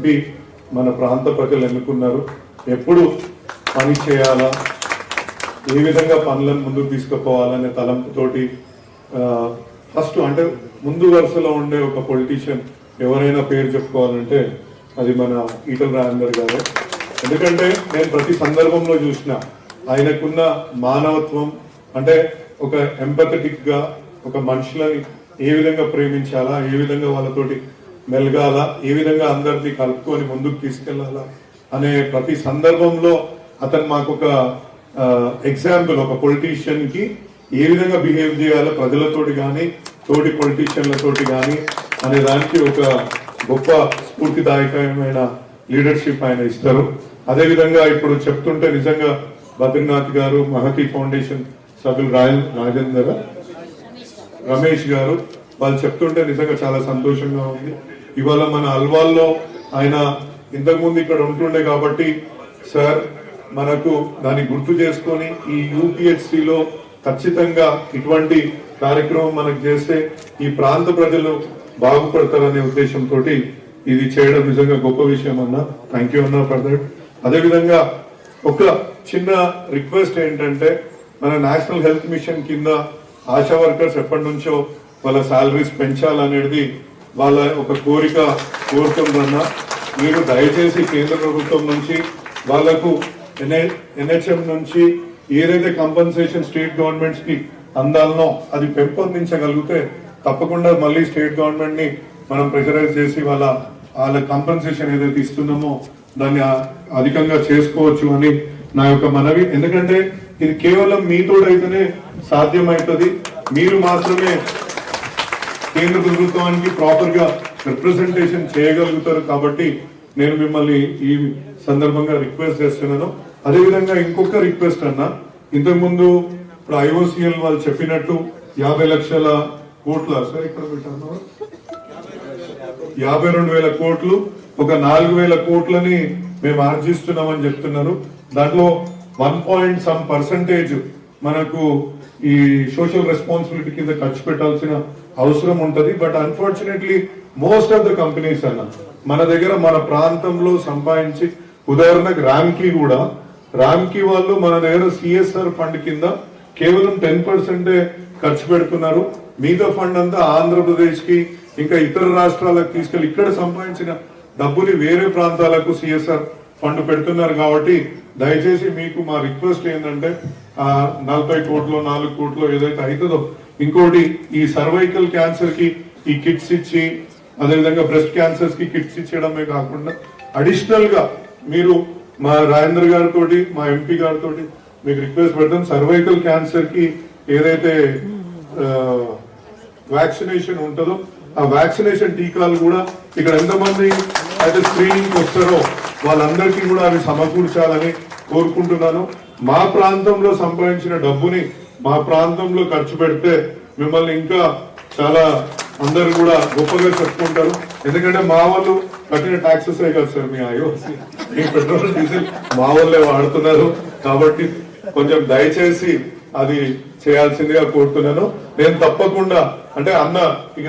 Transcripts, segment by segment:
MP మన ప్రాంత ప్రజలు ఎన్నుకున్నారు. ఎప్పుడు పని చేయాలా? ఏ విధంగా పనులను ముందుకు తీసుకుపోవాలనే తలంపుతోటి ఫస్ట్ అంటే ముందు వరుసలో ఉండే ఒక పొలిటీషియన్ ఎవరైనా పేరు చెప్పుకోవాలంటే అది మన ఈటల రాజేందర్ గారే. ఎందుకంటే నేను ప్రతి సందర్భంలో చూసిన ఆయనకున్న మానవత్వం అంటే ఒక ఎంపథటిక్గా ఒక మనుషులని ఏ విధంగా ప్రేమించాలా ఏ విధంగా వాళ్ళతోటి మెలగాల ఏ విధంగా అందరినీ కలుపుకొని ముందుకు తీసుకెళ్ళాలా అనే ప్రతి సందర్భంలో అతను మాకు ఒక ఎగ్జాంపుల్ ఒక పొలిటీషియన్కి ఏ విధంగా బిహేవ్ చేయాలో ప్రజలతోటి కానీ తోటి పొలిటీషియన్లతోటి కానీ అనే దానికి ఒక గొప్ప స్ఫూర్తిదాయకమైన లీడర్షిప్ ఆయన ఇస్తారు. అదేవిధంగా ఇప్పుడు చెప్తుంటే నిజంగా బద్రీనాథ్ గారు మహతి ఫౌండేషన్ సభ్యులు రాయల్ రాజేందర్ రమేష్ గారు వాళ్ళు చెప్తుంటే నిజంగా చాలా సంతోషంగా ఉంది. ఇవాళ మన అల్వాల్లో ఆయన ఇంతకుముందు ఇక్కడ ఉంటుండే కాబట్టి సార్ మనకు దాన్ని గుర్తు చేసుకొని ఈ యూపీహెచ్సిలో ఖచ్చితంగా ఇటువంటి కార్యక్రమం మనకు చేస్తే ఈ ప్రాంత ప్రజలు బాగుపడతారనే ఉద్దేశంతో ఇది చేయడం నిజంగా గొప్ప విషయం అన్న. థ్యాంక్ యూ అన్న ఫర్ దట్ అదేవిధంగా ఒక చిన్న రిక్వెస్ట్ ఏంటంటే మన నేషనల్ హెల్త్ మిషన్ కింద ఆశా వర్కర్స్ ఎప్పటి నుంచో వాళ్ళ శాలరీస్ పెంచాలనేది వాళ్ళ ఒక కోరిక కోరుతుందన్న మీరు దయచేసి కేంద్ర ప్రభుత్వం నుంచి వాళ్ళకు ఎన్హెచ్ఎం నుంచి ఏదైతే కంపన్సేషన్ స్టేట్ గవర్నమెంట్స్కి అందాలనో అది పెంపొందించగలిగితే తప్పకుండా మళ్ళీ స్టేట్ గవర్నమెంట్ని మనం ప్రెషరైజ్ చేసి వాళ్ళ వాళ్ళ కంపన్సేషన్ ఏదైతే ఇస్తున్నామో దాన్ని అధికంగా చేసుకోవచ్చు అని నా యొక్క మనవి. ఎందుకంటే ఇది కేవలం మీతోడైతేనే సాధ్యమవుతుంది. మీరు మాత్రమే కేంద్ర ప్రభుత్వానికి ప్రాపర్గా రిప్రజెంటేషన్ చేయగలుగుతారు కాబట్టి నేను మిమ్మల్ని ఈ సందర్భంగా రిక్వెస్ట్ చేస్తున్నాను. అదేవిధంగా ఇంకొక రిక్వెస్ట్ అన్న ఇంతకుముందు ఇప్పుడు ఐఓసిఎల్ వాళ్ళు చెప్పినట్టు యాభై లక్షల కోట్ల సార్ ఇక్కడ పెట్టాను యాభై రెండు వేల కోట్లు ఒక నాలుగు వేల కోట్లని మేము ఆర్జిస్తున్నామని చెప్తున్నారు. దాంట్లో వన్ పాయింట్ సమ్ పర్సంటేజ్ మనకు ఈ సోషల్ రెస్పాన్సిబిలిటీ కింద ఖర్చు పెట్టాల్సిన అవసరం ఉంటది but unfortunately most of the companies అన్న. మన దగ్గర మన ప్రాంతంలో సంపాదించి ఉదాహరణకు రామ్కి కూడా. రామ్కి వాళ్ళు మన దగ్గర సిఎస్ఆర్ ఫండ్ కింద కేవలం టెన్ పర్సెంటే ఖర్చు పెడుతున్నారు. మిగతా ఫండ్ అంతా ఆంధ్రప్రదేశ్కి ఇంకా ఇతర రాష్ట్రాలకు తీసుకెళ్ళి ఇక్కడ సంపాదించిన డబ్బుని వేరే ప్రాంతాలకు సిఎస్ఆర్ ఫండ్ పెడుతున్నారు కాబట్టి దయచేసి మీకు మా రిక్వెస్ట్ ఏంటంటే నలభై కోట్లు నాలుగు కోట్లు ఏదైతే అవుతుందో ఇంకోటి ఈ సర్వైకల్ క్యాన్సర్కి ఈ కిట్స్ ఇచ్చి అదేవిధంగా బ్రెస్ట్ క్యాన్సర్స్కి కిట్స్ ఇచ్చేయడమే కాకుండా అడిషనల్గా మీరు మా రాజేంద్ర గారితో మా ఎంపీ గారితో మీకు రిక్వెస్ట్ పెడతాం. సర్వైకల్ క్యాన్సర్కి ఏదైతే వ్యాక్సినేషన్ ఉంటుందో ఆ వ్యాక్సినేషన్ టీకాలు కూడా ఇక్కడ ఎంతమంది అయితే స్క్రీనింగ్ వస్తారో వాళ్ళందరికీ కూడా అవి సమకూర్చాలని కోరుకుంటున్నాను. మా ప్రాంతంలో సంపాదించిన డబ్బుని మా ప్రాంతంలో ఖర్చు పెడితే మిమ్మల్ని ఇంకా చాలా అందరు కూడా గొప్పగా చెప్పుకుంటారు. ఎందుకంటే మా వాళ్ళు కట్టిన టాక్సెస్ కదా సార్ మీ ఐఓసి మీ పెట్రోల్ డీజిల్ మా వాళ్ళే వాడుతున్నారు. కాబట్టి కొంచెం దయచేసి అది చేయాల్సిందిగా కోరుతున్నాను. నేను తప్పకుండా అంటే అన్న ఇక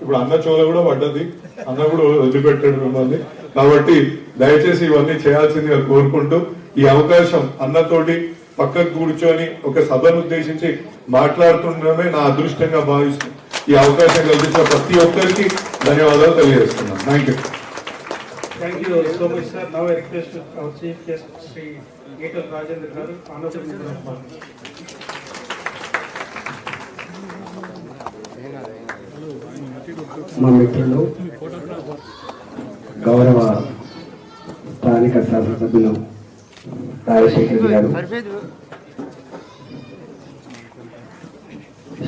ఇప్పుడు అన్న చోల కూడా పడ్డది. అన్న కూడా వదిలిపెట్టాడు మిమ్మల్ని. కాబట్టి దయచేసి ఇవన్నీ చేయాల్సిందిగా కోరుకుంటూ ఈ అవకాశం అన్నతోటి పక్కకు కూర్చొని ఒక సభను ఉద్దేశించి మాట్లాడుతుండడమే నా అదృష్టంగా భావిస్తూ ఈ అవకాశం కల్పించిన ప్రతి ఒక్కరికి ధన్యవాదాలు తెలియజేస్తున్నాను. Thank you Sri Geetal Rajendra Garu, honorable member of parliament. మా మిత్రులు గౌరవ స్థానిక శాసనసభ్యులు రాజశేఖర్ గారు.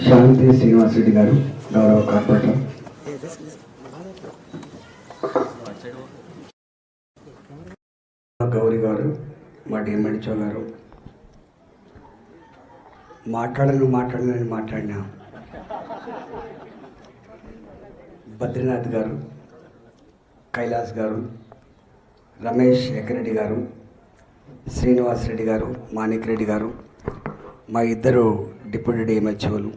శాంతి శ్రీనివాసరెడ్డి గారు గౌరవ కార్పొరేటర్. గౌరీ గారు మా డిఎంఎడ్చో గారు. మాట్లాడను మాట్లాడనని మాట్లాడినా బద్రీనాథ్ గారు కైలాస్ గారు రమేష్ ఎకరెడ్డి గారు శ్రీనివాస్ రెడ్డి గారు మాణిక్ రెడ్డి గారు మా ఇద్దరు డిప్యూటీ డిఎంహెచ్ఓలు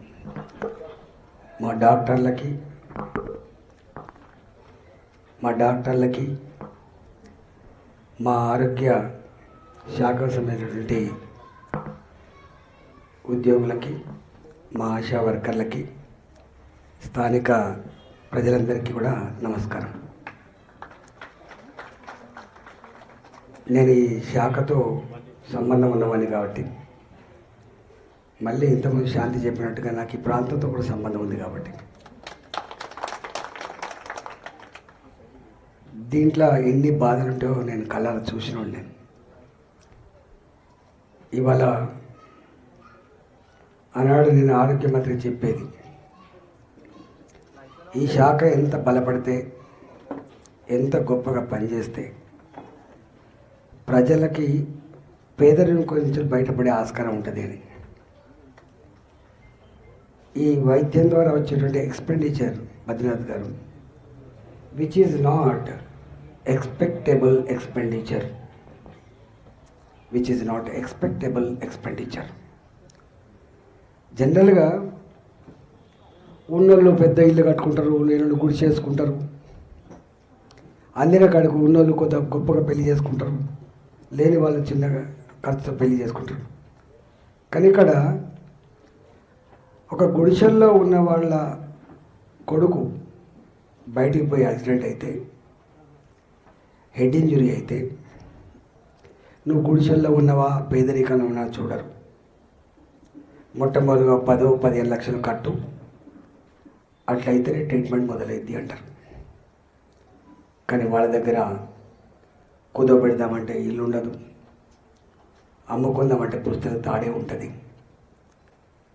మా డాక్టర్లకి మా డాక్టర్లకి మా ఆరోగ్య శాఖకు సంబంధించినటువంటి ఉద్యోగులకి మా ఆశా వర్కర్లకి స్థానిక ప్రజలందరికీ కూడా నమస్కారం. నేను ఈ శాఖతో సంబంధం ఉన్నవాడిని కాబట్టి. మళ్ళీ ఇంతకుముందు శాంతి చెప్పినట్టుగా నాకు ఈ ప్రాంతంతో కూడా సంబంధం ఉంది కాబట్టి. దీంట్లో ఎన్ని బాధలు ఉంటాయో నేను కళ్ళారా చూసిన నేను ఇవాళ ఆనాడు నేను ఆరోగ్య మంత్రి చెప్పేది. ఈ శాఖ ఎంత బలపడితే ఎంత గొప్పగా పనిచేస్తే ప్రజలకి పేదరికం నుంచి బయటపడే ఆస్కారం ఉంటుంది అని. ఈ వైద్యం ద్వారా వచ్చేటువంటి expenditure Badrinath garu which is not expectable expenditure which is not expectable expenditure జనరల్గా ఉన్నోళ్ళు పెద్ద ఇల్లు కట్టుకుంటారు లేనోళ్ళు గుడి చేసుకుంటారు. అందిన కాడికి ఉన్నోళ్ళు కొంత గొప్పగా పెళ్ళి చేసుకుంటారు. లేని వాళ్ళు చిన్నగా ఖర్చుతో పెళ్ళి చేసుకుంటారు కానీ ఇక్కడ ఒక గుడిసెల్లో ఉన్న వాళ్ళ కొడుకు బయటికి పోయి యాక్సిడెంట్ అయితే హెడ్ ఇంజురీ అయితే నువ్వు గుడిసెల్లో ఉన్నవా పేదరికంలో ఉన్నా చూడరు. మొట్టమొదటిగా పదో పదిహేను లక్షలు కట్టు అట్లయితేనే ట్రీట్మెంట్ మొదలైద్ది అంటారు. కానీ వాళ్ళ దగ్గర కుదవబెడదామంటే ఇల్లు ఉండదు అమ్ముకుందామంటే పుస్తక తాడే ఉంటుంది.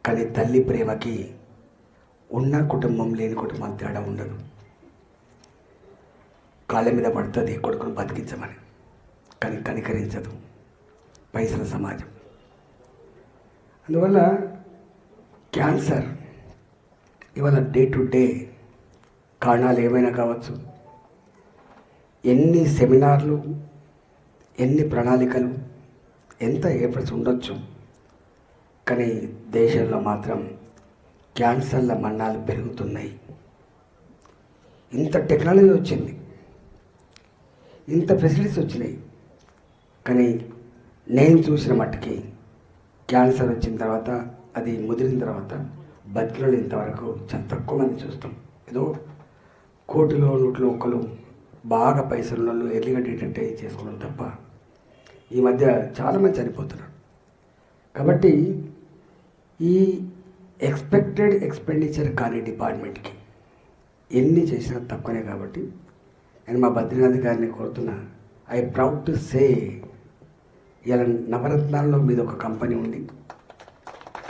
కానీ తల్లి ప్రేమకి ఉన్న కుటుంబం లేని కుటుంబం తేడా ఉండదు. కాళ్ళ మీద పడుతుంది కొడుకును బతికించమని. కానీ కనికరించదు పైసల సమాజం. అందువల్ల క్యాన్సర్ ఇవాళ డే టు డే కారణాలు ఏమైనా కావచ్చు? ఎన్ని సెమినార్లు ఎన్ని ప్రణాళికలు ఎంత ఏర్పడి ఉండొచ్చు. కానీ దేశంలో మాత్రం క్యాన్సర్ల మరణాలు పెరుగుతున్నాయి. ఇంత టెక్నాలజీ వచ్చింది. ఇంత ఫెసిలిటీస్ వచ్చినాయి. కానీ నేను చూసిన మట్టుకి క్యాన్సర్ వచ్చిన తర్వాత అది ముదిరిన తర్వాత బతికిలో ఇంతవరకు చాలా తక్కువ మంది చూస్తాం. ఏదో కోటిలో నూట్లో ఒకరు బాగా పైసలు వాళ్ళు ఎర్లీగా ట్రీట్మెంట్ చేసుకోవడం తప్ప ఈ మధ్య చాలామంది చనిపోతున్నారు. కాబట్టి ఈ ఎక్స్పెక్టెడ్ ఎక్స్పెండిచర్ కానీ డిపార్ట్మెంట్కి ఎన్ని చేసినా తక్కువనే కాబట్టి నేను మా బద్రీనాథ్ గారిని కోరుతున్నా ఐ ప్రౌడ్ టు సే ఇలా నవరత్నాల్లో మీద ఒక కంపెనీ ఉంది.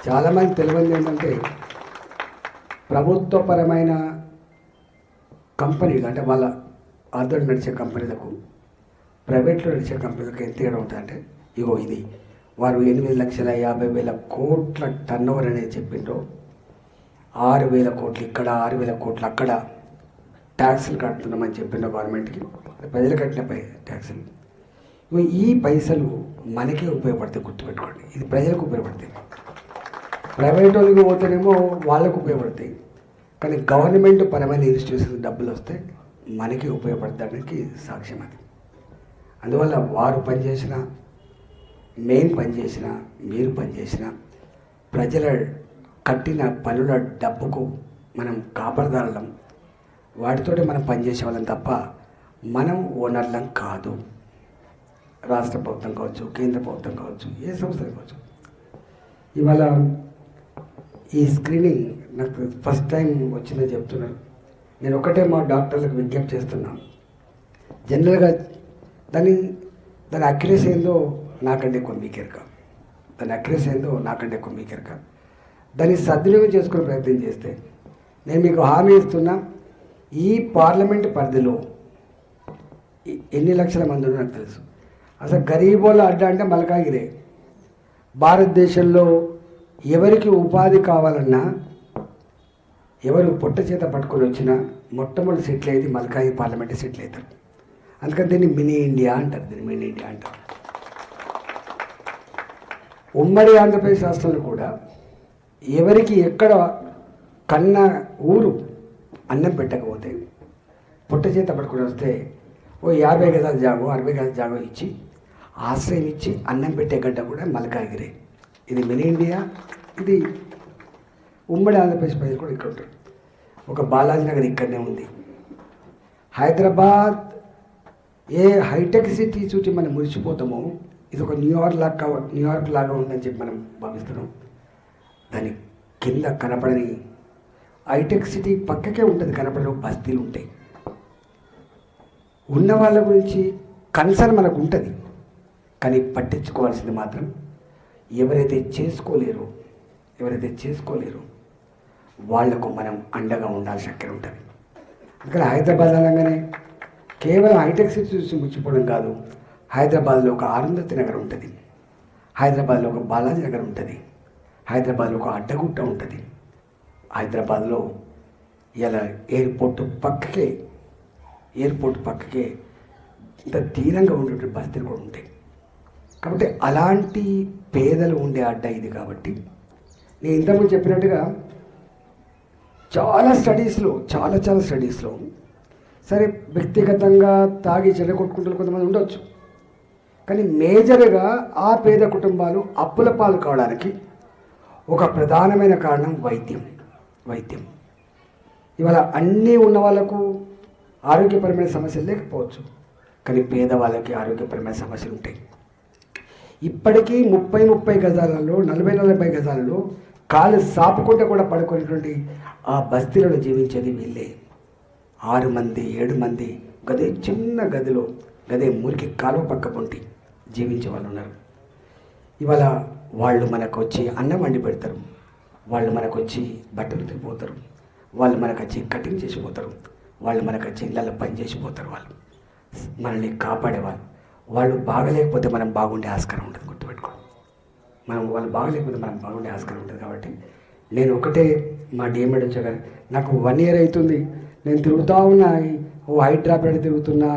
చాలామంది తెలియదు ఏంటంటే ప్రభుత్వపరమైన కంపెనీలు అంటే వాళ్ళ ఆధ్వర్యం నడిచే కంపెనీలకు ప్రైవేట్లో నడిచే కంపెనీలకు ఎంత తేడా ఉంటుందంటే ఇగో ఇది. వారు ఎనిమిది లక్షల యాభై వేల కోట్ల టర్న్ ఓవర్ అనేది చెప్పిండ్రో. ఆరు వేల కోట్లు ఇక్కడ ఆరు వేల కోట్లు అక్కడ ట్యాక్సులు కడుతున్నామని చెప్పిండ్రో గవర్నమెంట్కి ప్రజలు కట్టిన పై ట్యాక్సులు ఈ పైసలు మనకే ఉపయోగపడతాయి గుర్తుపెట్టుకోండి. ఇది ప్రజలకు ఉపయోగపడతాయి. ప్రైవేట్ వాళ్ళకి పోతేనేమో వాళ్ళకు ఉపయోగపడతాయి. కానీ గవర్నమెంట్ పరమైన ఇన్స్టిట్యూషన్ డబ్బులు వస్తాయి మనకి ఉపయోగపడడానికి సాక్ష్యం అది. అందువల్ల వారు పనిచేసిన మేము పనిచేసిన మీరు పనిచేసిన ప్రజల కట్టిన పనుల డబ్బుకు మనం కాపాడదారులం వాటితోటి మనం పనిచేసే వాళ్ళం తప్ప మనం ఓనర్లం కాదు. రాష్ట్ర ప్రభుత్వం కావచ్చు కేంద్ర ప్రభుత్వం కావచ్చు ఏ సంస్థ కావచ్చు. ఇవాళ ఈ స్క్రీనింగ్ నాకు ఫస్ట్ టైం వచ్చిందని చెప్తున్నారు. నేను ఒకటే మా డాక్టర్లకు విజ్ఞప్తి చేస్తున్నాను జనరల్గా దాని దాని అక్యురసీ ఏందో నాకంటే ఎక్కువ మీకెరక. దాని అక్యురసీ ఏందో నాకంటే ఎక్కువ మీకెరక. దాన్ని సద్వినియోగం చేసుకునే ప్రయత్నం చేస్తే నేను మీకు హామీ ఇస్తున్నా ఈ పార్లమెంట్ పరిధిలో ఎన్ని లక్షల మంది ఉన్నారో నాకు తెలుసు. అసలు గరీబోళ్ళ అడ్డ అంటే మలకాగిరే. భారతదేశంలో ఎవరికి ఉపాధి కావాలన్నా ఎవరు పొట్ట చేత పట్టుకొని వచ్చినా మొట్టమొదటి సెటిల్ అయ్యేది మల్కాయి పార్లమెంట్ సెటిల్ అవుతారు. అందుకని దీన్ని మినీ ఇండియా అంటారు దీన్ని మినీ ఇండియా అంటారు. ఉమ్మడి ఆంధ్రప్రదేశ్ రాష్ట్రంలో కూడా ఎవరికి ఎక్కడ కన్న ఊరు అన్నం పెట్టకపోతే పుట్ట చేత పట్టుకుని వస్తే ఓ యాభై గజాల జాగో అరవై గజాల జాగో ఇచ్చి ఆశ్రయం ఇచ్చి అన్నం పెట్టే గడ్డ కూడా మల్కాగిరే ఇది మినీ ఇండియా ఇది ఉమ్మడి ఆంధ్రప్రదేశ్ ప్రజలు కూడా ఇక్కడ ఉంటారు. ఒక బాలాజీ నగర్ ఇక్కడనే ఉంది. హైదరాబాద్ ఏ హైటెక్ సిటీ చూసి మనం మురిసిపోతామో ఇది ఒక న్యూయార్క్ లాగా న్యూయార్క్ లాగా ఉందని చెప్పి మనం భావిస్తున్నాం. దాని కింద కనపడని హైటెక్ సిటీ పక్కకే ఉంటుంది కనపడని బస్తీలు ఉంటాయి. ఉన్న వాళ్ళ గురించి కన్సర్న్ మనకు ఉంటుంది కానీ పట్టించుకోవాల్సింది మాత్రం ఎవరైతే చేసుకోలేరో ఎవరైతే చేసుకోలేరో వాళ్ళకు మనం అండగా ఉండాల్సి అక్కడ ఉంటుంది. అందుకని హైదరాబాద్ అనగానే కేవలం హైటెక్ సిటీ చూసి ముచ్చిపోవడం కాదు హైదరాబాద్లో ఒక ఆరుంధతి నగర్ ఉంటుంది. హైదరాబాద్లో ఒక బాలాజీ నగర్ ఉంటుంది. హైదరాబాద్లో ఒక అడ్డగుట్ట ఉంటుంది. హైదరాబాద్లో ఇలా ఎయిర్పోర్ట్ పక్కకే ఎయిర్పోర్ట్ పక్కకే ఇంత తీరంగా ఉండేటువంటి బస్తీలు కూడా ఉంటాయి. కాబట్టి అలాంటి పేదలు ఉండే అడ్డ ఇది కాబట్టి నేను ఇంతకుముందు చెప్పినట్టుగా చాలా స్టడీస్లో చాలా చాలా స్టడీస్లో సరే వ్యక్తిగతంగా తాగి చెడగొట్టుకుంటున్న కొంతమంది ఉండొచ్చు. కానీ మేజర్గా ఆ పేద కుటుంబాలు అప్పుల పాలు కావడానికి ఒక ప్రధానమైన కారణం వైద్యం వైద్యం. ఇవాళ అన్నీ ఉన్న వాళ్ళకు ఆరోగ్యపరమైన సమస్యలు లేకపోవచ్చు కానీ పేదవాళ్ళకి ఆరోగ్యపరమైన సమస్యలు ఉంటాయి. ఇప్పటికీ ముప్పై ముప్పై గజాలలో నలభై నలభై గజాలలో కాలు సాపుకుంటే కూడా పడుకునేటువంటి ఆ బస్తీలలో జీవించేది వీళ్ళే. ఆరు మంది ఏడు మంది గదే చిన్న గదిలో గదే మురికి కాలువ పక్క పొంటి జీవించే వాళ్ళు ఉన్నారు. ఇవాళ వాళ్ళు మనకు వచ్చి అన్నం వండి పెడతారు. వాళ్ళు మనకు వచ్చి బట్టలు తిరిగిపోతారు వాళ్ళు మనకు వచ్చి కటింగ్ చేసిపోతారు వాళ్ళు మనకు వచ్చి ఇళ్ళల్లో పని చేసిపోతారు వాళ్ళు. మనల్ని కాపాడేవాళ్ళు. వాళ్ళు బాగలేకపోతే మనం బాగుండే ఆస్కారం ఉంటుంది గుర్తుపెట్టుకోండి మనం వాళ్ళు బాగలేకపోతే మనం బాగుండే ఆస్కారం ఉంటుంది కాబట్టి నేను ఒకటే మా డిఎంఎడ్ వచ్చా నాకు వన్ ఇయర్ అవుతుంది. నేను తిరుగుతూ ఉన్నా ఓ హైడ్రాపేట తిరుగుతున్నా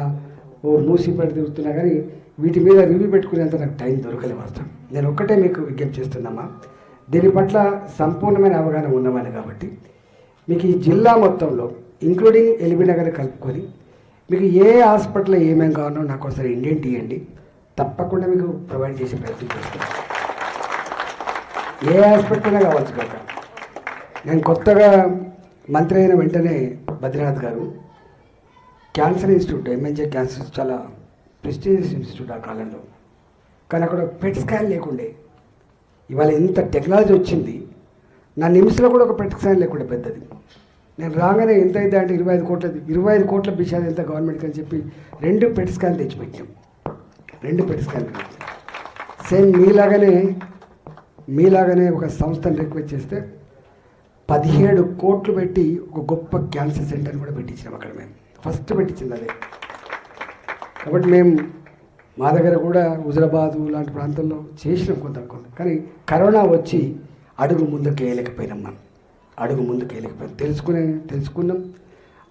ఓ మూసీపేట తిరుగుతున్నా కానీ వీటి మీద రివ్యూ పెట్టుకునేంత నాకు టైం దొరకలే వస్తాం నేను ఒక్కటే మీకు విజ్ఞప్తి చేస్తున్నామా? దీని పట్ల సంపూర్ణమైన అవగాహన ఉన్నవాడిని కాబట్టి మీకు ఈ జిల్లా మొత్తంలో ఇంక్లూడింగ్ ఎల్బీ నగర్ కలుపుకొని మీకు ఏ హాస్పిటల్లో ఏమేమి కావాలో నాకు ఒకసారి ఇండియన్ తీయండి తప్పకుండా మీకు ప్రొవైడ్ చేసే ప్రయత్నం చేస్తాను. ఏ హాస్పిటల్ కావచ్చు కాక నేను కొత్తగా మంత్రి అయిన వెంటనే Badrinath garu cancer institute MNJ cancer చాలా ప్రెస్టీజియస్ ఇన్స్టిట్యూట్ ఆ కాలంలో. కానీ అక్కడ పెట్ స్కాన్ లేకుండే. ఇవాళ ఇంత టెక్నాలజీ వచ్చింది. నా నిమిషంలో కూడా ఒక పెట్ స్కాన్ లేకుండా పెద్దది. నేను రాగానే ఎంత అయితే అంటే ఇరవై ఐదు కోట్ల ఇరవై ఐదు కోట్ల బిషాది ఎంత గవర్నమెంట్కి అని చెప్పి రెండు పెట్ స్కాన్ తెచ్చిపెట్టాం. రెండు పెట్ స్కాన్ సేమ్ మీలాగానే మీలాగానే ఒక సంస్థను రిక్వెస్ట్ చేస్తే పదిహేడు కోట్లు పెట్టి ఒక గొప్ప క్యాన్సర్ సెంటర్ కూడా పెట్టించినాం అక్కడ మేము. ఫస్ట్ పెట్టించింది అదే. కాబట్టి మేము మా దగ్గర కూడా హుజరాబాదు లాంటి ప్రాంతంలో చేసినాం కొంత కొంత. కానీ కరోనా వచ్చి అడుగు ముందుకు వేయలేకపోయినాం మనం. అడుగు ముందుకు వేయలేకపోయినాం. తెలుసుకునే తెలుసుకున్నాం.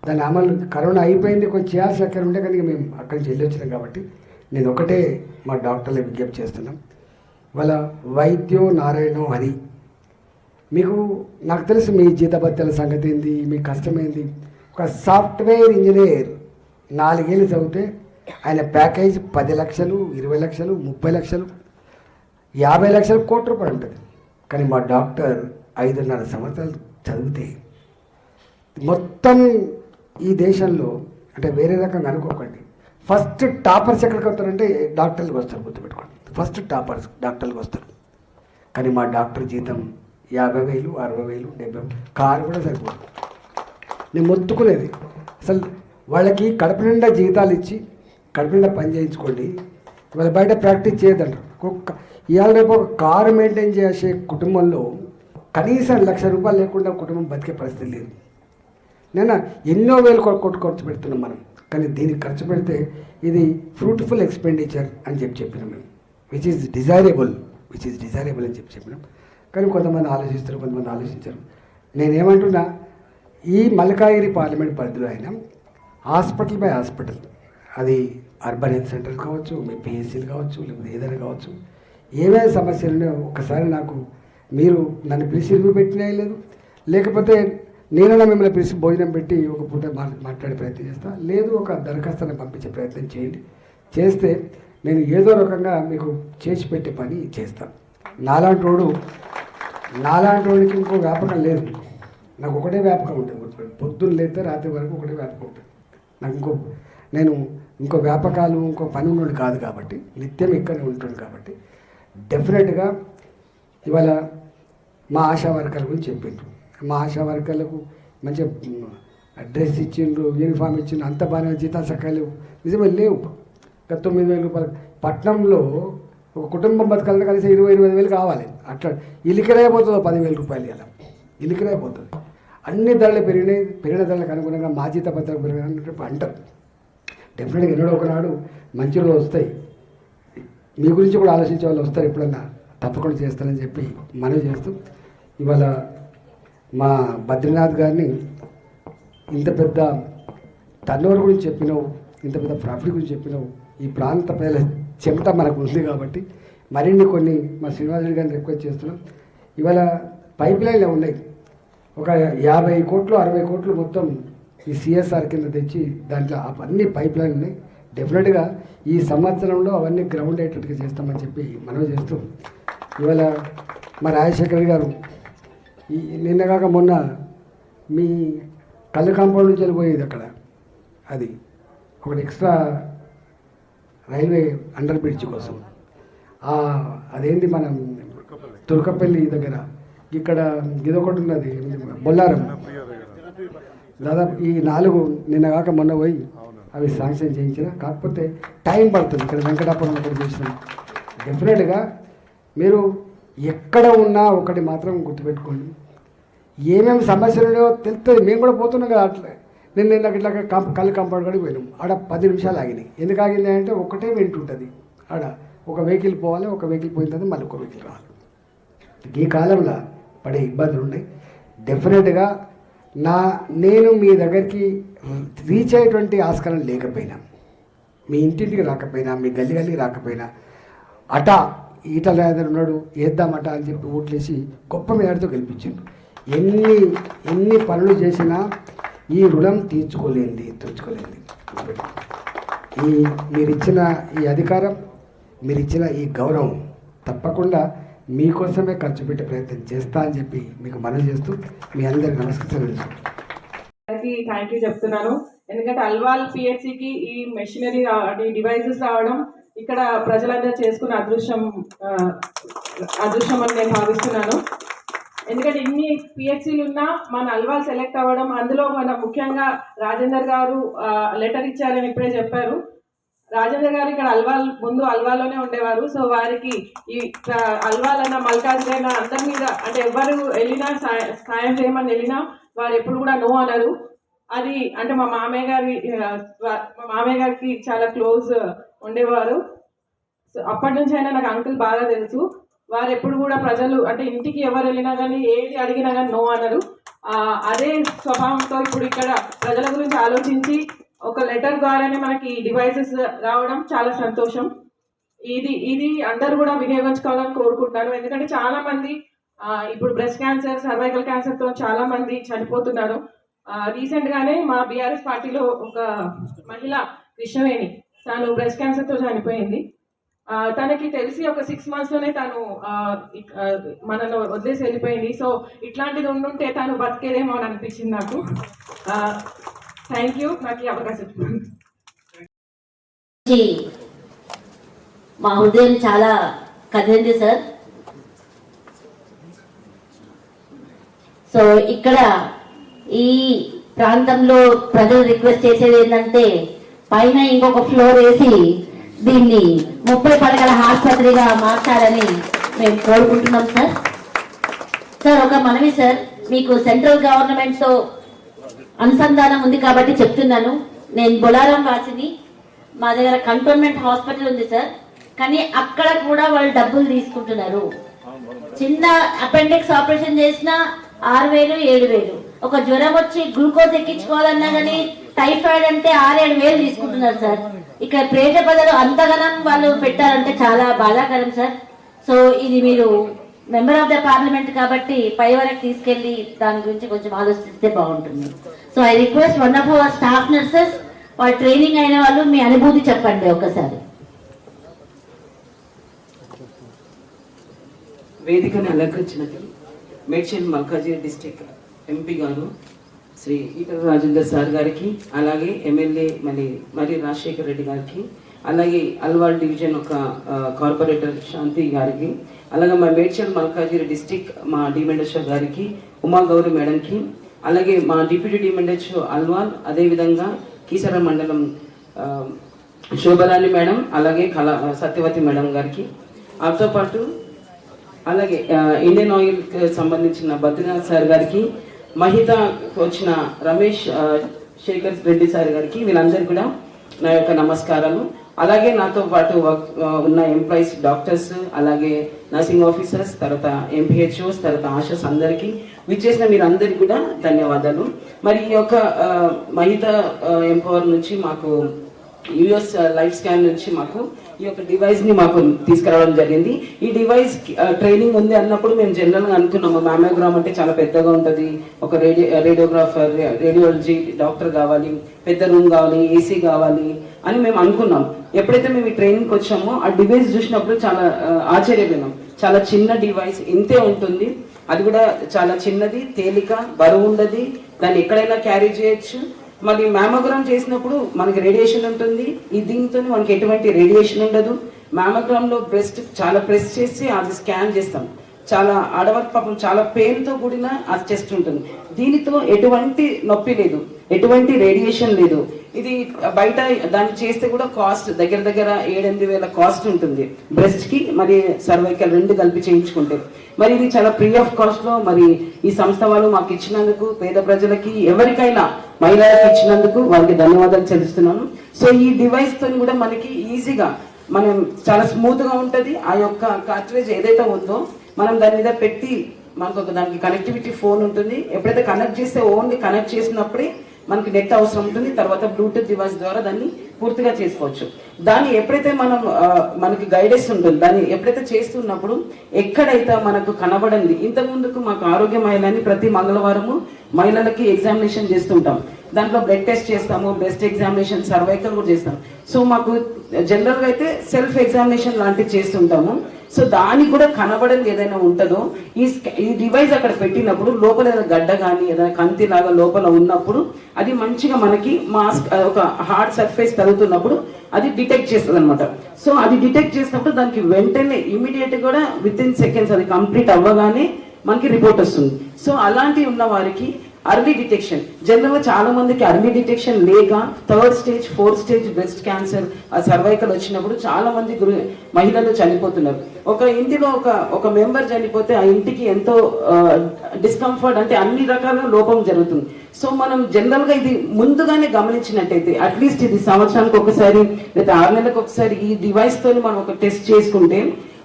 దాని అమలు కరోనా అయిపోయింది కొంచెం చేయాల్సి అక్కడ ఉండే కానీ మేము అక్కడి నుంచి వెళ్ళి వచ్చినాం కాబట్టి నేను ఒకటే మా డాక్టర్లు విజ్ఞప్తి చేస్తున్నాం. వాళ్ళ వైద్యో నారాయణో హరి. మీకు నాకు తెలుసు మీ జీతభత్యాల సంగతి ఏంది మీ కష్టం ఒక సాఫ్ట్వేర్ ఇంజనీర్ నాలుగేళ్ళు చదివితే ఆయన ప్యాకేజ్ పది లక్షలు ఇరవై లక్షలు ముప్పై లక్షలు యాభై లక్షలు కోటి రూపాయలు ఉంటుంది. కానీ మా డాక్టర్ ఐదున్నర సంవత్సరాలు చదివితే మొత్తం ఈ దేశంలో అంటే వేరే రకంగా అనుకోకండి. ఫస్ట్ టాపర్స్ ఎక్కడికి వస్తారంటే డాక్టర్లకు వస్తారు గుర్తుపెట్టుకోండి. ఫస్ట్ టాపర్స్ డాక్టర్లకు వస్తారు. కానీ మా డాక్టర్ జీతం యాభై వేలు అరవై వేలు డెబ్బై కారు కూడా సరిపోదు. నేను మొత్తుకునేది. అసలు వాళ్ళకి కడప నిండా జీతాలు ఇచ్చి కడప నిండా పని చేయించుకోండి. వాళ్ళు బయట ప్రాక్టీస్ చేయదంటారు ఒక్క ఇవాళ రేపు ఒక కారు మెయింటైన్ చేసే కుటుంబంలో కనీసం లక్ష రూపాయలు లేకుండా కుటుంబం బతికే పరిస్థితి లేదు. నేను ఎన్నో వేలు కొట్టు ఖర్చు పెడుతున్నాం మనం. కానీ దీనికి ఖర్చు పెడితే ఇది ఫ్రూట్ఫుల్ ఎక్స్పెండిచర్ అని చెప్పి చెప్పినాం మేము. Which is desirable which is desirable అని చెప్పి చెప్పినాం. కానీ కొంతమంది ఆలోచిస్తారు కొంతమంది ఆలోచించరు. నేనేమంటున్నా ఈ మల్కాగిరి పార్లమెంట్ పరిధిలో అయినా హాస్పిటల్ బై హాస్పిటల్ అది అర్బన్ హెల్త్ సెంటర్ కావచ్చు మీ పిహెచ్సీలు కావచ్చు లేకపోతే ఏదైనా కావచ్చు ఏమేమి సమస్యలు ఉన్నాయో ఒకసారి నాకు మీరు నన్ను పిలిచి రివ్యూ పెట్టినా లేదు. లేకపోతే నేనైనా మిమ్మల్ని పిలిచి భోజనం పెట్టి ఒక పూట మాట్లాడే ప్రయత్నం చేస్తా. లేదు ఒక దరఖాస్తుని పంపించే ప్రయత్నం చేయండి. చేస్తే నేను ఏదో రకంగా మీకు చేసి పెట్టే పని చేస్తాను నాలాంటి వాడు నాలాంటి వాడికి ఇంకో వ్యాపకం లేదు. నాకు ఒకటే వ్యాపకం ఉంటుంది. పొద్దున్న లేతే రాత్రి వరకు ఒకటే వ్యాపకం ఉంటుంది. నాకు ఇంకో నేను ఇంకో వ్యాపకాలు ఇంకో పని ఉన్నాడు కాదు కాబట్టి నిత్యం ఇక్కడే ఉంటుంది కాబట్టి డెఫినెట్గా ఇవాళ మా ఆశా వర్కర్ల గురించి చెప్పిండ్రు. మా ఆశా వర్కర్లకు మంచిగా డ్రెస్ ఇచ్చిండ్రు యూనిఫామ్ ఇచ్చిండ్రు అంత బాగానే జీతాలు సకాలు నిజమే లేవు. తొమ్మిది వేల రూపాయలు పట్నంలో ఒక కుటుంబం బతకాలంటే కలిసి ఇరవై ఇరవై వేలు కావాలి. అట్లా ఇలికిరైపోతుంది పదివేల రూపాయలు ఇలా ఇలికిరైపోతుంది అన్ని ధరలు పెరిగినాయి. పెరిగిన ధరలకు అనుగుణంగా మా జీత పత్రిక పెరిగినట్టు అంటారు డెఫినెట్గా ఎన్నడో ఒకనాడు మంచి రోజులు వస్తాయి. మీ గురించి కూడా ఆలోచించే వాళ్ళు వస్తారు ఎప్పుడన్నా. తప్పకుండా చేస్తారని చెప్పి మనవి చేస్తూ ఇవాళ మా బద్రీనాథ్ గారిని ఇంత పెద్ద టర్నోవర్ గురించి చెప్పినావు ఇంత పెద్ద ప్రాఫిట్ గురించి చెప్పినావు ఈ ప్రాంత ప్రజల చెమట మనకు ఉంది కాబట్టి మరిన్ని కొన్ని మా శ్రీనివాసుడు గారిని రిక్వెస్ట్ చేస్తున్నాం. ఇవాళ పైప్ లైన్లు ఉన్నాయి. ఒక యాభై కోట్లు అరవై కోట్లు మొత్తం ఈ సిఎస్ఆర్ కింద తెచ్చి దాంట్లో అవన్నీ అన్ని పైప్ లైన్ ఉన్నాయి. డెఫినెట్గా ఈ సంవత్సరంలో అవన్నీ గ్రౌండ్ అయ్యేటట్టుగా చేస్తామని చెప్పి మనం చేస్తూ ఇవాళ మా రాజశేఖర్ గారు ఈ నిన్నగాక మొన్న మీ కళ్ళు కాంపౌండ్ నుంచి వెళ్ళిపోయేది అక్కడ. అది. ఒకటి ఎక్స్ట్రా రైల్వే అండర్ బ్రిడ్జ్ కోసం. అదేంటి మనం తుర్కపల్లి దగ్గర ఇక్కడ ఇదొకటి ఉన్నది బొల్లారం. దాదాపు ఈ నాలుగు నిన్న కాక మొన్న పోయి అవి శాంక్షన్ చేయించిన. కాకపోతే టైం పడుతుంది ఇక్కడ వెంకటాపురం ఒకటి చూసిన. డెఫినెట్గా మీరు ఎక్కడ ఉన్నా ఒకటి మాత్రం గుర్తుపెట్టుకోండి. ఏమేమి సమస్యలు ఉన్నాయో తెలుస్తుంది మేము కూడా పోతున్నాం కదా అట్లా. నేను నిన్న ఇట్లా కంప కళ్ళు కంపౌండ్ కూడా పోయినాం. ఆడ పది నిమిషాలు ఆగినాయి. ఎందుకు ఆగినాయి అంటే ఒకటే వింటుంటుంది ఆడ ఒక వెహికల్ పోవాలి ఒక వెహికల్ పోయిన తర్వాత మళ్ళీ ఒక వెహికల్ రావాలి. ఈ కాలంలో పడే ఇబ్బందులు ఉన్నాయి. డెఫినెట్గా నా నేను మీ దగ్గరికి రీచ్ అయ్యేటువంటి ఆస్కారం లేకపోయినా మీ ఇంటింటికి రాకపోయినా మీ గల్లి గల్లికి రాకపోయినా అట ఈటల లేదని ఉన్నాడు వేద్దామట అని చెప్పి ఓట్లేసి గొప్ప మేడతో గెలిపించిండు ఎన్ని ఎన్ని పనులు చేసినా ఈ రుణం తీర్చుకోలేంది తీర్చుకోలేంది. ఈ మీరిచ్చిన ఈ అధికారం మీరిచ్చిన ఈ గౌరవం తప్పకుండా మీకోసమే ఖర్చు పెట్టే ప్రయత్నం చేస్తా అని చెప్పి మీకు మనం చేస్తూ మీ అందరికి నమస్కారం థ్యాంక్ యూ చెప్తున్నాను. ఎందుకంటే అల్వాల్ పిహెచ్సికి ఈ మెషినరీ ఈ డివైసెస్ రావడం ఇక్కడ ప్రజలందరూ చేసుకున్న అదృశ్యం అదృశ్యం అని నేను భావిస్తున్నాను. ఎందుకంటే ఇన్ని పిహెచ్సిలు ఉన్నా మన అల్వాల్ సెలెక్ట్ అవ్వడం అందులో మన ముఖ్యంగా రాజేందర్ గారు లెటర్ ఇచ్చారని ఇప్పుడే చెప్పారు. రాజేందర్ గారు ఇక్కడ అల్వాల్ ముందు అల్వాలోనే ఉండేవారు. సో వారికి ఈ అల్వాల్ అన్న మల్కాజ్ అయినా అందరి మీద అంటే ఎవరు వెళ్ళినా సాయం చేయమని వెళ్ళినా వారు ఎప్పుడు కూడా నో అనరు. అది అంటే మా మామయ్య గారి మా మామయ్య గారికి చాలా క్లోజ్ ఉండేవారు. సో అప్పటి నుంచి అయినా నాకు అంకుల్ బాగా తెలుసు. వారు ఎప్పుడు కూడా ప్రజలు అంటే ఇంటికి ఎవరు వెళ్ళినా కానీ ఏది అడిగినా కానీ నో అనరు. అదే స్వభావంతో ఇప్పుడు ఇక్కడ ప్రజల గురించి ఆలోచించి ఒక లెటర్ ద్వారానే మనకి డివైసెస్ రావడం చాలా సంతోషం. ఇది ఇది అందరూ కూడా వినియోగించుకోవాలని కోరుకుంటున్నాను ఎందుకంటే చాలా మంది ఇప్పుడు బ్రెస్ట్ క్యాన్సర్ సర్వైకల్ క్యాన్సర్తో చాలా మంది చనిపోతున్నారు. రీసెంట్ గానే మా బీఆర్ఎస్ పార్టీలో ఒక మహిళ కృష్ణవేణి తను బ్రెస్ట్ క్యాన్సర్తో చనిపోయింది. తనకి తెలిసి ఒక సిక్స్ మంత్స్లోనే తను మనల్ని వదిలేసి వెళ్ళిపోయింది. సో ఇట్లాంటిది ఉండుంటే తను బతికేదేమో అని అనిపించింది నాకు. థ్యాంక్ యూ నాకు ఈ అవకాశం మా హృదయం చాలా కదిలింది సార్. సో ఇక్కడ ఈ ప్రాంతంలో ప్రజలు రిక్వెస్ట్ చేసేది ఏంటంటే పైన ఇంకొక ఫ్లోర్ వేసి దీన్ని ముప్పై పడగల ఆసుపత్రిగా మార్చాలని మేము కోరుకుంటున్నాం సార్. సార్ ఒక మనవి సార్. మీకు సెంట్రల్ గవర్నమెంట్తో అనుసంధానం ఉంది కాబట్టి చెప్తున్నాను. నేను బొలారం వాసిని. మా దగ్గర కంటోన్మెంట్ హాస్పిటల్ ఉంది సార్. కానీ అక్కడ కూడా వాళ్ళు డబ్బులు తీసుకుంటున్నారు. చిన్న అపెండిక్స్ ఆపరేషన్ చేసినా ఆరు వేలు ఏడు వేలు. ఒక జ్వరం వచ్చి గ్లూకోజ్ ఎక్కించుకోవాలన్నా కానీ టైఫాయిడ్ అంటే ఆరేడు వేలు తీసుకుంటున్నారు సార్. ఇక్కడ ప్రేత పదాలు అంతగనం వాళ్ళు పెట్టారంటే చాలా బాధాకరం సార్. సో ఇది మీరు మెంబర్ ఆఫ్ ద పార్లమెంట్ కాబట్టి పై వరకు తీసుకెళ్ళి దాని గురించి కొంచెం ఆలోచిస్తే బాగుంటుంది. So I request one of our staff nurses వాళ్ళు ట్రైనింగ్ అయిన వాళ్ళు మీ అనుభూతి చెప్పండి ఒకసారి. వేదికను అలంకరించినది Medchal Malkajgiri district MP garu Shri Etela Rajender sir గారికి అలాగే ఎమ్మెల్యే మరి మరి రాజశేఖర్ రెడ్డి గారికి అలాగే అల్వాల్ డివిజన్ ఒక కార్పొరేటర్ శాంతి గారికి అలాగే మా మేడ్చల్ మల్కాజిరి డిస్టిక్ మా డిమెండేశ్వర్ గారికి ఉమా గౌరి మేడంకి అలాగే మా డిప్యూటీ డిమెండేశ్వర్ అల్వాల్ అదేవిధంగా కీసర మండలం శోభరాణి మేడం అలాగే కళా సత్యవతి మేడం గారికి. వాటితో పాటు అలాగే ఇండియన్ ఆయిల్కి సంబంధించిన బద్రీనాథ్ సార్ గారికి మహిత వచ్చిన రమేష్ శేఖర్ రెడ్డి సార్ గారికి వీళ్ళందరికీ కూడా నా యొక్క నమస్కారాలు. అలాగే నాతో పాటు వర్క్ ఉన్న ఎంప్లాయీస్ డాక్టర్స్ అలాగే నర్సింగ్ ఆఫీసర్స్ తర్వాత ఎంపీహెచ్ఓస్ తర్వాత ఆశస్ అందరికీ విచ్చేసిన మీరందరికీ కూడా ధన్యవాదాలు. మరి ఈ యొక్క మహిత ఎంపవర్ నుంచి మాకు యుఎస్ లైఫ్ స్కాన్ నుంచి మాకు ఈ యొక్క డివైస్ని మాకు తీసుకురావడం జరిగింది. ఈ డివైస్ ట్రైనింగ్ ఉంది అన్నప్పుడు మేము జనరల్గా అనుకున్నాము. మ్యామోగ్రామ్ అంటే చాలా పెద్దగా ఉంటుంది. ఒక రేడియో రేడియోగ్రాఫర్ రేడియాలజీ డాక్టర్ కావాలి పెద్ద రూమ్ కావాలి ఏసీ కావాలి అని మేము అనుకున్నాం ఎప్పుడైతే మేము ఈ ట్రైనింగ్ వచ్చామో ఆ డివైస్ చూసినప్పుడు చాలా ఆశ్చర్యపోయినాం. చాలా చిన్న డివైస్ ఇంతే ఉంటుంది. అది కూడా చాలా చిన్నది తేలిక బరువు ఉండదు. దాన్ని ఎక్కడైనా క్యారీ చేయొచ్చు. మరి మ్యామోగ్రామ్ చేసినప్పుడు మనకి రేడియేషన్ ఉంటుంది. ఈ దీంతో మనకి ఎటువంటి రేడియేషన్ ఉండదు. మ్యామోగ్రామ్లో బ్రెస్ట్ చాలా ప్రెస్ చేసి అది స్కాన్ చేస్తాం. చాలా ఆడవారి పాపం చాలా పెయిన్తో కూడిన ఆ చెస్ట్ ఉంటుంది దీనితో ఎటువంటి నొప్పి లేదు. ఎటువంటి రేడియేషన్ లేదు. ఇది బయట దాన్ని చేస్తే కూడా కాస్ట్ దగ్గర దగ్గర ఏడెనిమిది వేల కాస్ట్ ఉంటుంది. బ్రెస్ట్కి మరి సర్వైకల్ రెండు కలిపి చేయించుకుంటే. మరి ఇది చాలా ఫ్రీ ఆఫ్ కాస్ట్లో మరి ఈ సంస్థ వాళ్ళు మాకు ఇచ్చినందుకు పేద ప్రజలకి ఎవరికైనా మహిళలకు ఇచ్చినందుకు వారికి ధన్యవాదాలు చెల్లిస్తున్నాను. సో ఈ డివైస్తో కూడా మనకి ఈజీగా మనం చాలా స్మూత్గా ఉంటది. ఆ యొక్క కార్ట్రేజ్ ఏదైతే ఉందో మనం దాని మీద పెట్టి మనకు ఒక దానికి కనెక్టివిటీ ఫోన్ ఉంటుంది. ఎప్పుడైతే కనెక్ట్ చేస్తే ఓన్లీ కనెక్ట్ చేసినప్పుడే మనకి నెట్ అవసరం ఉంటుంది. తర్వాత బ్లూటూత్ డివైస్ ద్వారా దాన్ని పూర్తిగా చేసుకోవచ్చు. దాన్ని ఎప్పుడైతే మనం మనకి గైడెన్స్ ఉంటుంది దాన్ని ఎప్పుడైతే చేస్తున్నప్పుడు ఎక్కడైతే మనకు కనబడింది ఇంతకు ముందుకు మాకు ఆరోగ్య మహిళని ప్రతి మంగళవారము మహిళలకి ఎగ్జామినేషన్ చేస్తుంటాం. దాంట్లో బ్లడ్ టెస్ట్ చేస్తాము బ్రెస్ట్ ఎగ్జామినేషన్ సర్వైకల్ కూడా చేస్తాం. సో మాకు జనరల్గా అయితే సెల్ఫ్ ఎగ్జామినేషన్ లాంటివి చేస్తుంటాము. సో దానికి కూడా కనబడని ఏదైనా ఉంటుందో ఈ ఈ డివైస్ అక్కడ పెట్టినప్పుడు లోపల ఏదైనా గడ్డ కానీ ఏదైనా కంతి లాగా లోపల ఉన్నప్పుడు అది మంచిగా మనకి మాస్క్ ఒక హార్డ్ సర్ఫేస్ తగుతున్నప్పుడు అది డిటెక్ట్ చేస్తుంది అనమాట సో అది డిటెక్ట్ చేసినప్పుడు దానికి వెంటనే ఇమీడియట్ కూడా విత్ ఇన్ సెకండ్స్ అది కంప్లీట్ అవ్వగానే మనకి రిపోర్ట్ వస్తుంది. సో అలాంటివి ఉన్న వారికి అర్లీ డిటెక్షన్. జనరల్గా చాలా మందికి అర్లీ డిటెక్షన్ లేక third stage fourth stage breast cancer ఆ సర్వైకల్ వచ్చినప్పుడు చాలా మంది గురు మహిళలు చనిపోతున్నారు. ఒక ఇంటిలో ఒక ఒక మెంబర్ చనిపోతే ఆ ఇంటికి ఎంతో డిస్కంఫర్ట్ అంటే అన్ని రకాల లోపం జరుగుతుంది. సో మనం జనరల్గా ఇది ముందుగానే గమనించినట్టయితే అట్లీస్ట్ ఇది సంవత్సరానికి ఒకసారి లేదా ఆరు నెలలకు ఒకసారి ఈ డివైస్తో మనం ఒక టెస్ట్ చేసుకుంటే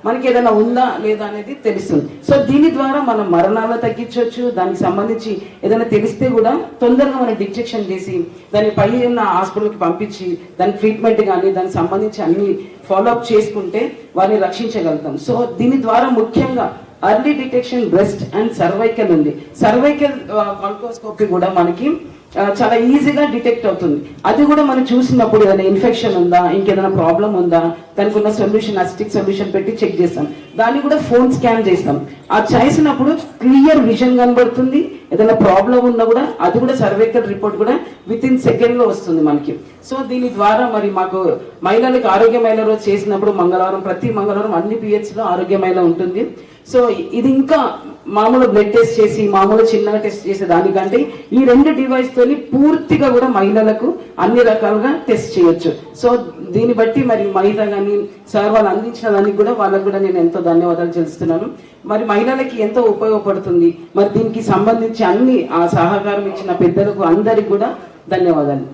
మనకి ఏదైనా ఉందా లేదా అనేది తెలుస్తుంది. సో దీని ద్వారా మనం మరణాలు తగ్గించవచ్చు. దానికి సంబంధించి ఏదైనా తెలిస్తే కూడా తొందరగా మనం డిటెక్షన్ చేసి దాని పై ఉన్న హాస్పిటల్కి పంపించి దాని ట్రీట్మెంట్ కానీ దానికి సంబంధించి అన్ని ఫాలోఅప్ చేసుకుంటే వారిని రక్షించగలుగుతాం. సో దీని ద్వారా ముఖ్యంగా early detection breast and cervical ఉంది. సర్వైకల్ కాల్కోస్కోపీ కూడా మనకి చాలా ఈజీగా డిటెక్ట్ అవుతుంది. అది కూడా మనం చూసినప్పుడు ఏదైనా ఇన్ఫెక్షన్ ఉందా ఇంకేదైనా ప్రాబ్లం ఉందా దానికి ఉన్న సొల్యూషన్ అస్టిక్ సొల్యూషన్ పెట్టి చెక్ చేస్తాం. దాన్ని కూడా ఫోన్ స్కాన్ చేస్తాం. ఆ చేసినప్పుడు క్లియర్ విజన్ కనబడుతుంది. ఏదైనా ప్రాబ్లం ఉన్నా కూడా అది కూడా సర్వేకల్ రిపోర్ట్ కూడా విత్ ఇన్ సెకండ్లో వస్తుంది మనకి. సో దీని ద్వారా మరి మాకు మహిళలకు ఆరోగ్య మహిళ రోజు చేసినప్పుడు మంగళవారం ప్రతి మంగళవారం అన్ని పిహెచ్లో ఆరోగ్య మహిళ ఉంటుంది. సో ఇది ఇంకా మామూలు బ్లడ్ టెస్ట్ చేసి మామూలు చిన్నగా టెస్ట్ చేసే దానికంటే ఈ రెండు డివైస్ తోని పూర్తిగా కూడా మహిళలకు అన్ని రకాలుగా టెస్ట్ చేయొచ్చు. సో దీన్ని బట్టి మరి మహిళ కానీ సార్ వాళ్ళు అందించిన దానికి కూడా వాళ్ళకు కూడా నేను ఎంతో ధన్యవాదాలు చెల్లిస్తున్నాను. మరి మహిళలకి ఎంతో ఉపయోగపడుతుంది. మరి దీనికి సంబంధించి అన్ని ఆ సహకారం ఇచ్చిన పెద్దలకు అందరికి కూడా ధన్యవాదాలు.